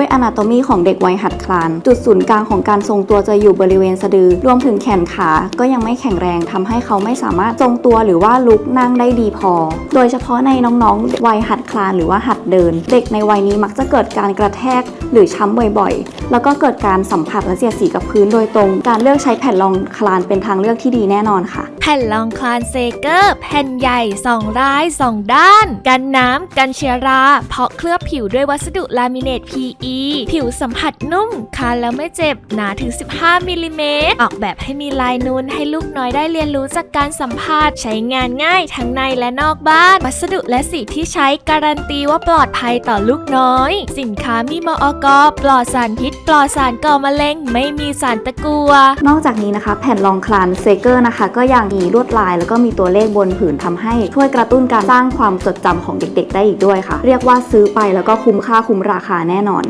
ด้วยอนาโตมีของเด็กวัยหัดคลาน จุดศูนย์กลางของการทรงตัวจะอยู่บริเวณสะดือ รวมถึงแขนขาก็ยังไม่แข็งแรงทำให้เขาไม่สามารถทรงตัวหรือว่าลุกนั่งได้ดีพอ โดยเฉพาะในน้องๆ วัยหัดคลานหรือว่าหัดเดิน เด็กในวัยนี้มักจะเกิดการกระแทกหรือช้ำบ่อยๆ แล้วก็เกิดการสัมผัสและเสียดสีกับพื้นโดยตรง การเลือกใช้แผ่นรองคลานเป็นทางเลือกที่ดีแน่นอนค่ะ แผ่นรองคลานเซเกอร์แผ่นใหญ่2ร้าย2ด้าน กันน้ำกันเชื้อรา เพาะเคลือบผิวด้วยวัสดุลามิเนต PE ผิวสัมผัสนุ่มคลานแล้วไม่เจ็บ หนาถึง 15มิลลิเมตรออกแบบให้มีลายนูนให้ลูกน้อยได้เรียนรู้จากการสัมผัสใช้งานง่ายทั้งในและนอกบ้าน วัสดุและสีที่ใช้การันตีว่าปลอดภัยต่อลูกน้อย สินค้ามีมอกปลอดสารพิษ ปลอดสารก่อมะเร็ง ไม่มีสารตะกัวนอกจากนี้นะคะ แผ่นรองคลานเซเกอร์นะคะ ก็ยังมีลวดลาย แล้วก็มีตัวเลขบนผืนทำให้ ช่วยกระตุ้นการสร้างความจดจำของเด็กๆ ได้อีกด้วยค่ะ เรียกว่าซื้อไปแล้วก็คุ้มค่าคุ้มราคาแน่นอน